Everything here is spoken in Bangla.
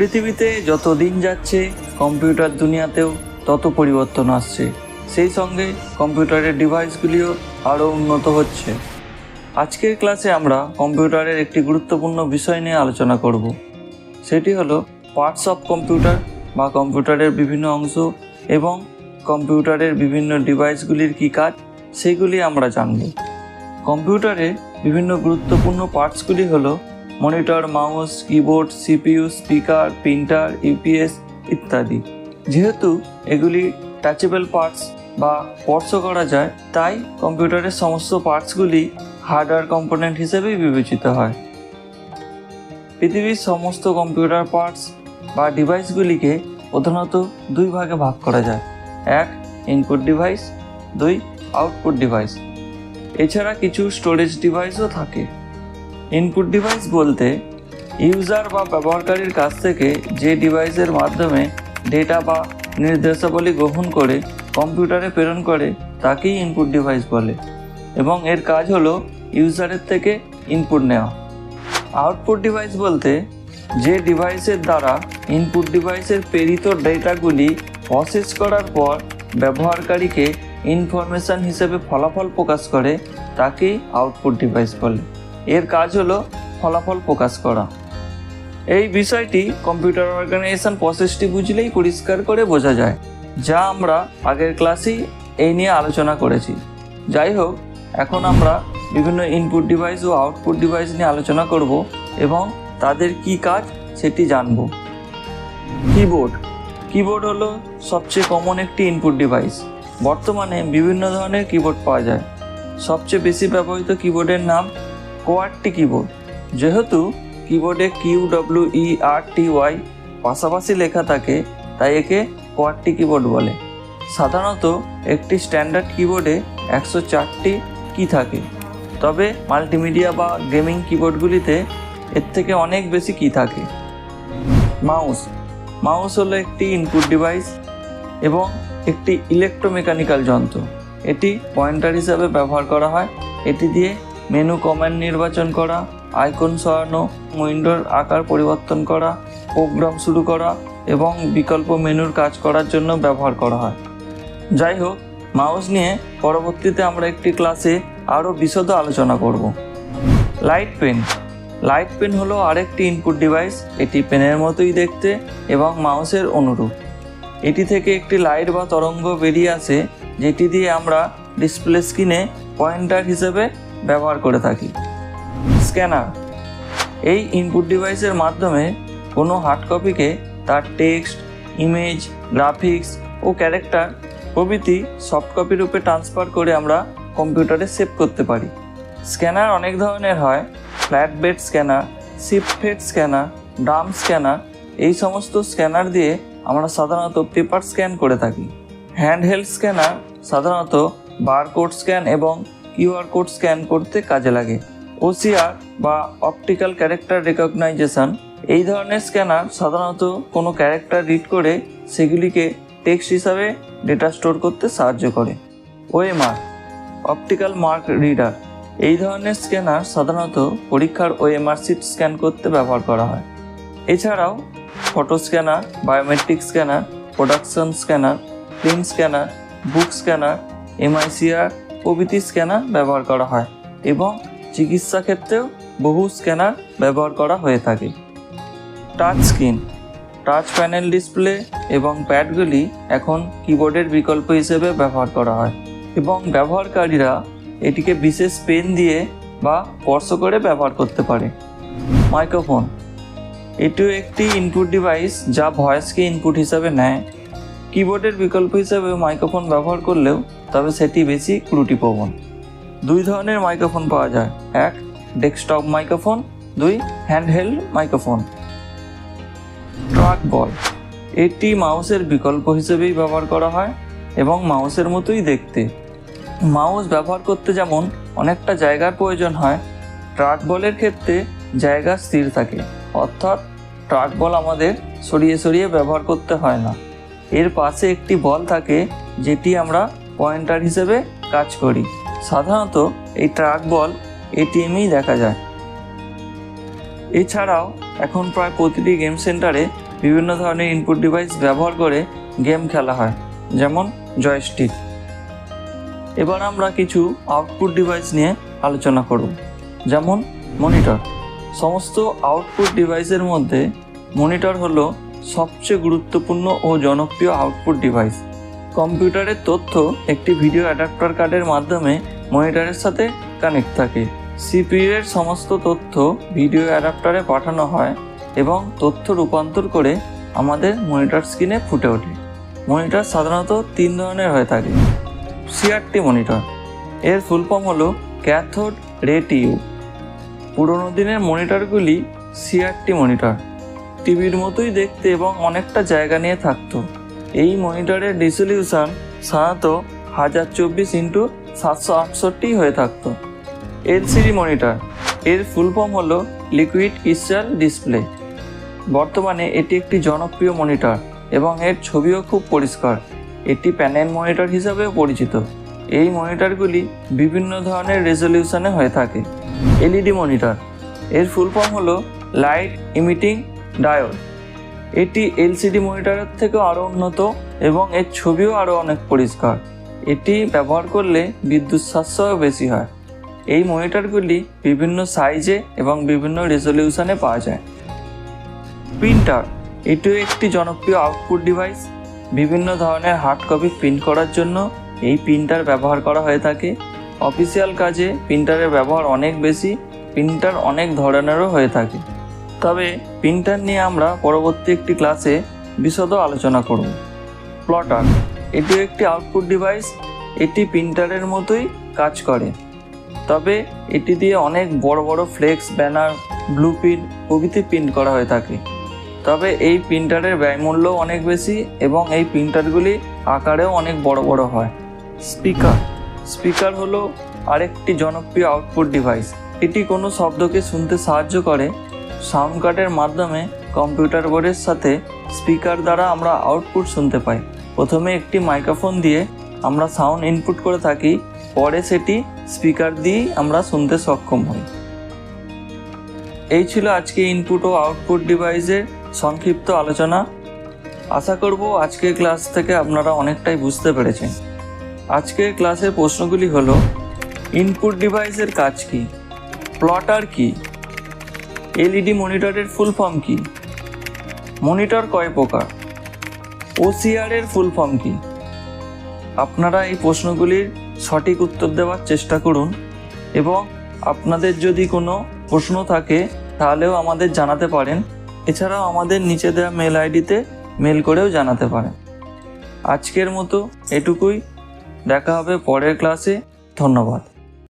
পৃথিবীতে যত দিন যাচ্ছে, কম্পিউটার দুনিয়াতেও তত পরিবর্তন আসছে। সেই সঙ্গে কম্পিউটারের ডিভাইসগুলিও আরও উন্নত হচ্ছে। আজকের ক্লাসে আমরা কম্পিউটারের একটি গুরুত্বপূর্ণ বিষয় নিয়ে আলোচনা করব। সেটি হলো পার্টস অফ কম্পিউটার বা কম্পিউটারের বিভিন্ন অংশ এবং কম্পিউটারের বিভিন্ন ডিভাইসগুলির কী কাজ, সেগুলি আমরা জানব। কম্পিউটারে বিভিন্ন গুরুত্বপূর্ণ পার্টসগুলি হলো monitor, mouse, keyboard, CPU, speaker, printer UPS ইত্যাদি। যেহেতু এগুলি টাচেবল পার্টস বা স্পর্শ করা যায়, তাই কম্পিউটারের সমস্ত পার্টসগুলি হার্ডওয়্যার কম্পোনেন্ট হিসেবেই বিবেচিত হয়। পৃথিবীর সমস্ত কম্পিউটার পার্টস বা ডিভাইসগুলিকে প্রধানত দুই ভাগে ভাগ করা যায়। এক ইনপুট ডিভাইস দুই আউটপুট ডিভাইস এছাড়া কিছু স্টোরেজ ডিভাইসও থাকে। ইনপুট ডিভাইস বলতে ইউজার বা ব্যবহারকারীর কাছ থেকে যে ডিভাইসের মাধ্যমে ডেটা বা নির্দেশাবলী গ্রহণ করে কম্পিউটারে প্রেরণ করে, তাকেই ইনপুট ডিভাইস বলে। এবং এর কাজ হলো ইউজারের থেকে ইনপুট নেওয়া। আউটপুট ডিভাইস বলতে যে ডিভাইসের দ্বারা ইনপুট ডিভাইসের প্রেরিত ডেটাগুলি প্রসেস করার পর ব্যবহারকারীকে ইনফরমেশন হিসেবে ফলাফল প্রকাশ করে, তাকেই আউটপুট ডিভাইস বলে। এর কাজ হলো ফলাফল প্রকাশ করা। এই বিষয়টি কম্পিউটার অর্গানাইজেশন প্রসেসটি বুঝলেই পরিষ্কার করে বোঝা যায়, যা আমরা আগের ক্লাসেই এই নিয়ে আলোচনা করেছি। যাই হোক, এখন আমরা বিভিন্ন ইনপুট ডিভাইস ও আউটপুট ডিভাইস নিয়ে আলোচনা করব এবং তাদের কি কাজ সেটি জানব। কিবোর্ড কিবোর্ড হলো সবচেয়ে কমন একটি ইনপুট ডিভাইস বর্তমানে বিভিন্ন ধরনের কিবোর্ড পাওয়া যায়। সবচেয়ে বেশি ব্যবহৃত কিবোর্ডের নাম কোয়ারটি কিবোর্ড যেহেতু কিবোর্ডে Q W E R T Y পাশাপাশি লেখা থাকে, তাই একে কোয়ারটি কিবোর্ড বলে। সাধারণত একটি স্ট্যান্ডার্ড কিবোর্ডে একশো চারটি কি থাকে। তবে মাল্টিমিডিয়া বা গেমিং কিবোর্ডগুলিতে এর থেকে অনেক বেশি কি থাকে। মাউস। মাউস হলো একটি ইনপুট ডিভাইস এবং একটি ইলেকট্রোমেকানিক্যাল যন্ত্র। এটি পয়েন্টার হিসাবে ব্যবহার করা হয়। এটি দিয়ে মেনু কমান্ড নির্বাচন করা, আইকন সরানো, উইন্ডোর আকার পরিবর্তন করা, প্রোগ্রাম শুরু করা এবং বিকল্প মেনুর কাজ করার জন্য ব্যবহার করা হয়। যাই হোক মাউস নিয়ে পরবর্তীতে আমরা একটি ক্লাসে আরও বিশদ আলোচনা করব। Light pen. লাইট পেন হলো আরেকটি ইনপুট ডিভাইস। এটি পেনের মতোই দেখতে এবং মাউসের অনুরূপ। এটি থেকে একটি লাইট বা তরঙ্গ বেরিয়ে আসে, যেটি দিয়ে আমরা ডিসপ্লে স্ক্রিনে পয়েন্টার হিসেবে ব্যবহার করে থাকি। স্ক্যানার। এই ইনপুট ডিভাইসের মাধ্যমে কোনো হার্ড কপিকে তার টেক্সট ইমেজ গ্রাফিক্স ও ক্যারেক্টার প্রভৃতি সফট কপি রূপে ট্রান্সফার করে আমরা কম্পিউটারে সেভ করতে পারি। স্ক্যানার অনেক ধরনের হয়। Flat bed scanner sheet fed scanner drum scanner এই সমস্ত স্ক্যানার দিয়ে আমরা সাধারণত পেপার স্ক্যান করে থাকি। হ্যান্ডহেল্ড স্ক্যানার সাধারণত বারকোড স্ক্যান এবং কিউআর কোড স্ক্যান করতে কাজে লাগে। ওসিআর বা অপটিক্যাল ক্যারেক্টার রেকগনাইজেশন, এই ধরনের স্ক্যানার সাধারণত কোনো ক্যারেক্টার রিড করে সেগুলিকে টেক্সট হিসাবে ডেটা স্টোর করতে সাহায্য করে। ওএমআর অপটিক্যাল মার্ক রিডার, এই ধরনের স্ক্যানার সাধারণত পরীক্ষার ওএমআর সিট স্ক্যান করতে ব্যবহার করা হয়। এছাড়াও, photo scanner, biometric scanner, production scanner, print scanner, book scanner MICR প্রভৃতি স্ক্যানার ব্যবহার করা হয় এবং চিকিৎসা ক্ষেত্রেও বহু স্ক্যানার ব্যবহার করা হয়ে থাকে। Touch screen, touch panel display এবং প্যাডগুলি এখন কিবোর্ডের বিকল্প হিসেবে ব্যবহার করা হয় এবং ব্যবহারকারীরা এটিকে বিশেষ পেন দিয়ে বা স্পর্শ করে ব্যবহার করতে পারে। মাইক্রোফোন, এটিও একটি ইনপুট ডিভাইস যা ভয়েসকে ইনপুট হিসাবে নেয় কিবোর্ডের বিকল্প হিসাবে মাইক্রোফোন ব্যবহার করলেও তবে সেটি বেশি ত্রুটিপ্রবণ দুই ধরনের মাইক্রোফোন পাওয়া যায়। এক, ডেস্কটপ মাইক্রোফোন। দুই, হ্যান্ডহেল্ড মাইক্রোফোন। ট্রাক বল এটি মাউসের বিকল্প হিসেবেই ব্যবহার করা হয় এবং মাউসের মতোই দেখতে। মাউস ব্যবহার করতে যেমন অনেকটা জায়গার প্রয়োজন হয় ট্রাক বলের ক্ষেত্রে জায়গা স্থির থাকে। অর্থাৎ ট্রাক বল আমাদের সরিয়ে সরিয়ে ব্যবহার করতে হয় না। এর পাশে একটি বল থাকে, যেটি আমরা পয়েন্টার হিসেবে কাজ করি। সাধারণত এই ট্রাক বল এটিএমেই দেখা যায়। এছাড়াও এখন প্রায় প্রতিটি গেম সেন্টারে বিভিন্ন ধরনের ইনপুট ডিভাইস ব্যবহার করে গেম খেলা হয়, যেমন জয়স্টিক। এবার আমরা কিছু আউটপুট ডিভাইস নিয়ে আলোচনা করব, যেমন মনিটর। সমস্ত আউটপুট ডিভাইসের মধ্যে মনিটর হলো সবচেয়ে গুরুত্বপূর্ণ ও জনপ্রিয় আউটপুট ডিভাইস কম্পিউটারের তথ্য একটি ভিডিও অ্যাডাপ্টার কার্ডের মাধ্যমে মনিটরের সাথে কানেক্ট থাকে। সিপিইউ এর সমস্ত তথ্য ভিডিও অ্যাডাপ্টারে পাঠানো হয় এবং তথ্য রূপান্তর করে আমাদের মনিটর স্ক্রিনে ফুটে ওঠে। মনিটর সাধারণত তিন ধরনের হয়ে থাকে। সিআরটি মনিটর এর ফুল ফর্ম হলো ক্যাথোড রে টিউব পুরোনো দিনের মনিটরগুলি সিআরটি মনিটর টিভির মতোই দেখতে এবং অনেকটা জায়গা নিয়ে থাকতো। এই মনিটরের রিজলিউশন সাধারণত হাজার চব্বিশ ইন্টু সাতশো আটষট্টি হয়ে থাকতো। এলসিডি মনিটর, এর ফুল ফর্ম হলো লিকুইড ক্রিস্টাল ডিসপ্লে বর্তমানে এটি একটি জনপ্রিয় মনিটর এবং এর ছবিও খুব পরিষ্কার। এটি প্যানেল মনিটর হিসাবেও পরিচিত। এই মনিটরগুলি বিভিন্ন ধরনের রেজলিউশনে হয়ে থাকে। এলইডি মনিটর, এর ফুল ফর্ম হলো লাইট ইমিটিং ডায়োড। এটি এলসিডি মনিটরের থেকেও আরও উন্নত এবং এর ছবিও আরও অনেক পরিষ্কার। এটি ব্যবহার করলে বিদ্যুৎ সাশ্রয়ও বেশি হয়। এই মনিটরগুলি বিভিন্ন সাইজে এবং বিভিন্ন রেজলিউশনে পাওয়া যায়। প্রিন্টার, এটিও একটি জনপ্রিয় আউটপুট ডিভাইস। বিভিন্ন ধরনের হার্ড কপি প্রিন্ট করার জন্য এই প্রিন্টার ব্যবহার করা হয়ে থাকে। অফিসিয়াল কাজে প্রিন্টারের ব্যবহার অনেক বেশি, প্রিন্টার অনেক ধরনেরও হয়ে থাকে। তবে প্রিন্টার নিয়ে আমরা পরবর্তী একটি ক্লাসে বিশদ আলোচনা করব। প্লটার এটি একটি আউটপুট ডিভাইস এটি প্রিন্টারের মতোই কাজ করে। তবে এটি দিয়ে অনেক বড় বড় ফ্লেক্স ব্যানার ব্লু প্রিন্ট প্রভৃতি প্রিন্ট করা হয়ে থাকে। তবে এই প্রিন্টারের ব্যয়মূল্য অনেক বেশি এবং এই প্রিন্টারগুলি আকারেও অনেক বড় বড় হয়। স্পিকার স্পিকার হলো আরেকটি জনপ্রিয় আউটপুট ডিভাইস এটি কোনো শব্দকে শুনতে সাহায্য করে সাউন্ড কার্ডের মাধ্যমে কম্পিউটার বোর্ডের সাথে স্পিকার দ্বারা আমরা আউটপুট শুনতে পাই। প্রথমে একটি মাইক্রোফোন দিয়ে আমরা সাউন্ড ইনপুট করে থাকি, পরে সেটি স্পিকার দিয়েই আমরা শুনতে সক্ষম হই। এই ছিল আজকে ইনপুট ও আউটপুট ডিভাইসের সংক্ষিপ্ত আলোচনা। আশা করব আজকের ক্লাস থেকে আপনারা অনেকটাই বুঝতে পেরেছেন। আজকের ক্লাসের প্রশ্নগুলি হলো ইনপুট ডিভাইসের কাজ কি? প্লটার কি? এলইডি মনিটরের ফুল ফর্ম কি? মনিটর কয় প্রকার? ওসিআর এর ফুল ফর্ম কি? আপনারা এই প্রশ্নগুলির সঠিক উত্তর দেওয়ার চেষ্টা করুন এবং আপনাদের যদি কোনো প্রশ্ন থাকে, তাহলেও আমাদের জানাতে পারেন। এছাড়াও আমাদের নিচে দেওয়া মেল আইডিতে মেল করেও জানাতে পারেন। আজকের মতো এটুকুই। দেখা হবে পরের ক্লাসে ধন্যবাদ।